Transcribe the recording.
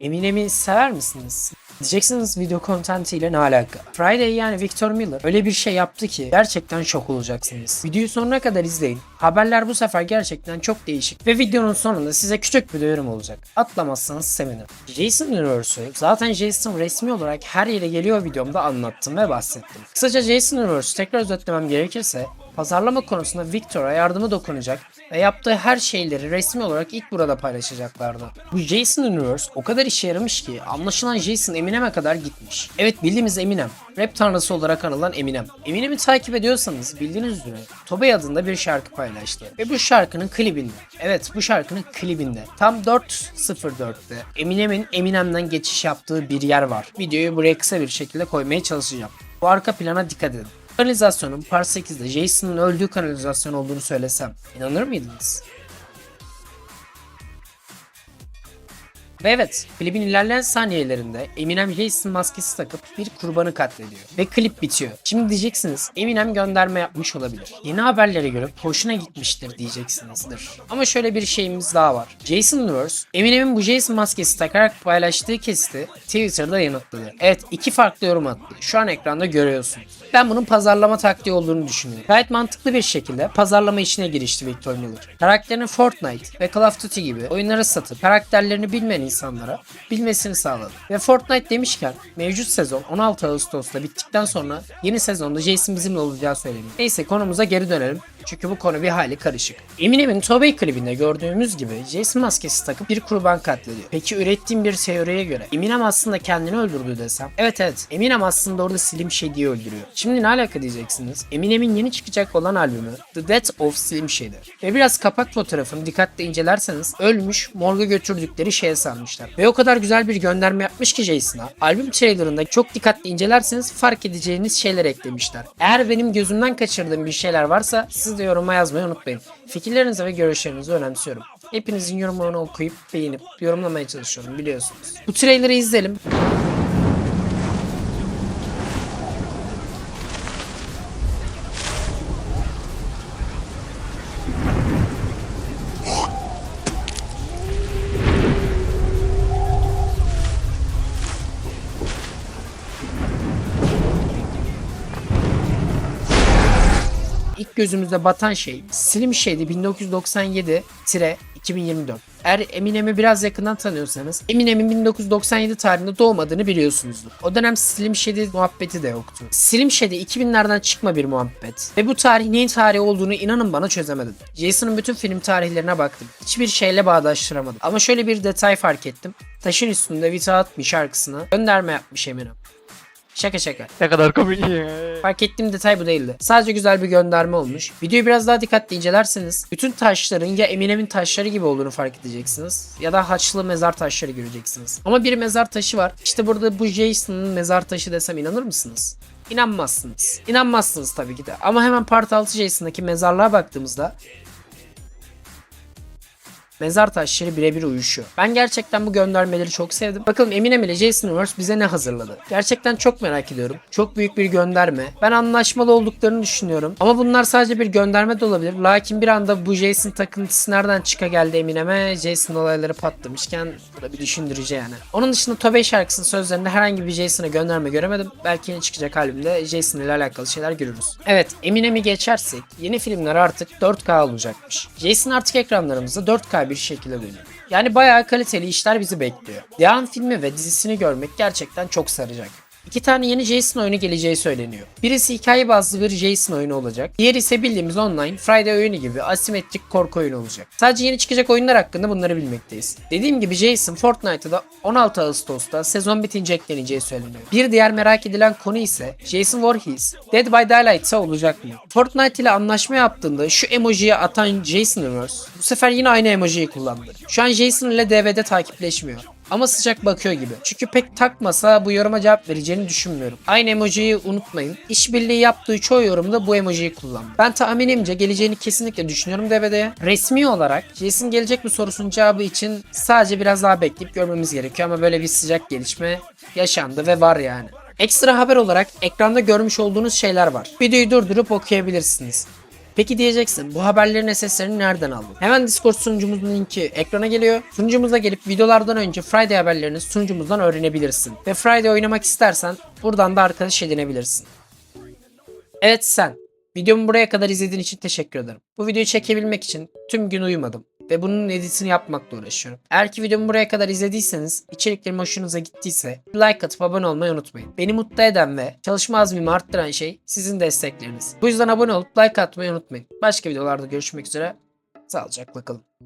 Eminem'i sever misiniz? Diyeceksiniz video kontenti ile ne alaka? Friday yani Victor Miller öyle bir şey yaptı ki gerçekten şok olacaksınız. Videoyu sonuna kadar izleyin. Haberler bu sefer gerçekten çok değişik ve videonun sonunda size küçük bir duyurum olacak. Atlamazsanız sevinirim. Jason Universe'u zaten Jason resmi olarak her yere geliyor videomda anlattım ve bahsettim. Kısaca Jason Universe'u tekrar özetlemem gerekirse pazarlama konusunda Victor'a yardımı dokunacak ve yaptığı her şeyleri resmi olarak ilk burada paylaşacaklardı. Bu Jason Universe o kadar işe yaramış ki anlaşılan Jason Eminem'e kadar gitmiş. Evet bildiğimiz Eminem. Rap tanrısı olarak anılan Eminem. Eminem'i takip ediyorsanız bildiğiniz üzere Tobey adında bir şarkı paylaştı. Ve bu şarkının klibinde. Evet bu şarkının klibinde. Tam 4.04'te Eminem'in Eminem'den geçiş yaptığı bir yer var. Videoyu buraya kısa bir şekilde koymaya çalışacağım. Bu arka plana dikkat edin. Kanalizasyonun Part 8'de Jason'ın öldüğü kanalizasyon olduğunu söylesem inanır mıydınız? Ve evet, klibin ilerleyen saniyelerinde Eminem Jason maskesi takıp bir kurbanı katlediyor. Ve klip bitiyor. Şimdi diyeceksiniz Eminem gönderme yapmış olabilir. Yeni haberlere göre hoşuna gitmiştir diyeceksinizdir. Ama şöyle bir şeyimiz daha var. Jason Universe, Eminem'in bu Jason maskesi takarak paylaştığı kesiti Twitter'da yanıtladı. Evet iki farklı yorum attı. Şu an ekranda görüyorsunuz. Ben bunun pazarlama taktiği olduğunu düşünüyorum. Gayet mantıklı bir şekilde pazarlama işine girişti Victor Miller. Karakterini Fortnite ve Call of Duty gibi oyunlara satıp karakterlerini bilmeyen insanlara bilmesini sağladı. Ve Fortnite demişken mevcut sezon 16 Ağustos'ta bittikten sonra yeni sezonda Jason bizimle olacağı söyleniyor. Neyse konumuza geri dönelim. Çünkü bu konu bir hayli karışık. Eminem'in Tobey klibinde gördüğümüz gibi Jason maskesi takıp bir kurban katlediyor. Peki ürettiğim bir teoriye göre Eminem aslında kendini öldürdü desem? Evet evet Eminem aslında orada Slim Shady'yi öldürüyor. Şimdi ne alaka diyeceksiniz? Eminem'in yeni çıkacak olan albümü The Death of Slim Shady. Ve biraz kapak fotoğrafını dikkatle incelerseniz ölmüş morga götürdükleri şeye sanmışlar. Ve o kadar güzel bir gönderme yapmış ki Jason'a. Albüm trailerında çok dikkatli incelerseniz fark edeceğiniz şeyler eklemişler. Eğer benim gözümden kaçırdığım bir şeyler varsa siz de yoruma yazmayı unutmayın. Fikirlerinizi ve görüşlerinizi önemsiyorum. Hepinizin yorumlarını okuyup beğenip yorumlamaya çalışıyorum biliyorsunuz. Bu trailer'ı izleyelim. İlk gözümüze batan şey Slim Shady 1997-2024. Eğer Eminem'i biraz yakından tanıyorsanız Eminem'in 1997 tarihinde doğmadığını biliyorsunuzdur. O dönem Slim Shady muhabbeti de yoktu. Slim Shady 2000'lerden çıkma bir muhabbet. Ve bu tarih neyin tarihi olduğunu inanın bana çözemedim. Jason'ın bütün film tarihlerine baktım. Hiçbir şeyle bağdaştıramadım. Ama şöyle bir detay fark ettim. Taşın üstünde Vita atmış şarkısına gönderme yapmış Eminem. Şaka şaka. Ne kadar komik. Fark ettiğim detay bu değildi. Sadece güzel bir gönderme olmuş. Videoyu biraz daha dikkatli incelerseniz bütün taşların ya Eminem'in taşları gibi olduğunu fark edeceksiniz ya da haçlı mezar taşları göreceksiniz. Ama bir mezar taşı var. İşte burada bu Jason'ın mezar taşı desem inanır mısınız? İnanmazsınız. İnanmazsınız tabii ki de. Ama hemen Part 6 Jason'daki mezarlığa baktığımızda mezar taşları birebir uyuşuyor. Ben gerçekten bu göndermeleri çok sevdim. Bakalım Eminem ile Jason Universe bize ne hazırladı? Gerçekten çok merak ediyorum. Çok büyük bir gönderme. Ben anlaşmalı olduklarını düşünüyorum. Ama bunlar sadece bir gönderme de olabilir. Lakin bir anda bu Jason takıntısı nereden çıka geldi Eminem'e? Jason olayları patlamışken bu da bir düşündürücü yani. Onun dışında Tobey şarkısının sözlerinde herhangi bir Jason'a gönderme göremedim. Belki yeni çıkacak albümde Jason ile alakalı şeyler görürüz. Evet Eminem'i geçersek yeni filmler artık 4K olacakmış. Jason artık ekranlarımızda 4K bir şekilde dönüyor. Yani bayağı kaliteli işler bizi bekliyor. Devam filmi ve dizisini görmek gerçekten çok saracak. İki tane yeni Jason oyunu geleceği söyleniyor. Birisi hikaye bazlı bir Jason oyunu olacak. Diğeri ise bildiğimiz online Friday oyunu gibi asimetrik korku oyunu olacak. Sadece yeni çıkacak oyunlar hakkında bunları bilmekteyiz. Dediğim gibi Jason Fortnite'a da 16 Ağustos'ta sezon bitince ekleneceği söyleniyor. Bir diğer merak edilen konu ise Jason Voorhees Dead by Daylight'sa olacak mı? Fortnite ile anlaşma yaptığında şu emojiyi atan Jason Universe bu sefer yine aynı emojiyi kullandı. Şu an Jason ile DV'de takipleşmiyor. Ama sıcak bakıyor gibi. Çünkü pek takmasa bu yoruma cevap vereceğini düşünmüyorum. Aynı emojiyi unutmayın. İşbirliği yaptığı çoğu yorumda bu emojiyi kullandı. Ben tahminimce geleceğini kesinlikle düşünüyorum DVD'ye. Resmi olarak Jason gelecek mi sorusunun cevabı için sadece biraz daha bekleyip görmemiz gerekiyor ama böyle bir sıcak gelişme yaşandı ve var yani. Ekstra haber olarak ekranda görmüş olduğunuz şeyler var. Videoyu durdurup okuyabilirsiniz. Peki diyeceksin bu haberlerin SS'lerini nereden aldın? Hemen Discord sunucumuzun linki ekrana geliyor. Sunucumuza gelip videolardan önce Friday haberlerini sunucumuzdan öğrenebilirsin. Ve Friday oynamak istersen buradan da arkadaş edinebilirsin. Evet sen. Videomu buraya kadar izlediğin için teşekkür ederim. Bu videoyu çekebilmek için tüm gün uyumadım ve bunun editini yapmakla uğraşıyorum. Eğer ki videomu buraya kadar izlediyseniz, içeriklerim hoşunuza gittiyse like atıp abone olmayı unutmayın. Beni mutlu eden ve çalışma azmimi arttıran şey sizin destekleriniz. Bu yüzden abone olup like atmayı unutmayın. Başka videolarda görüşmek üzere. Sağlıcakla kalın.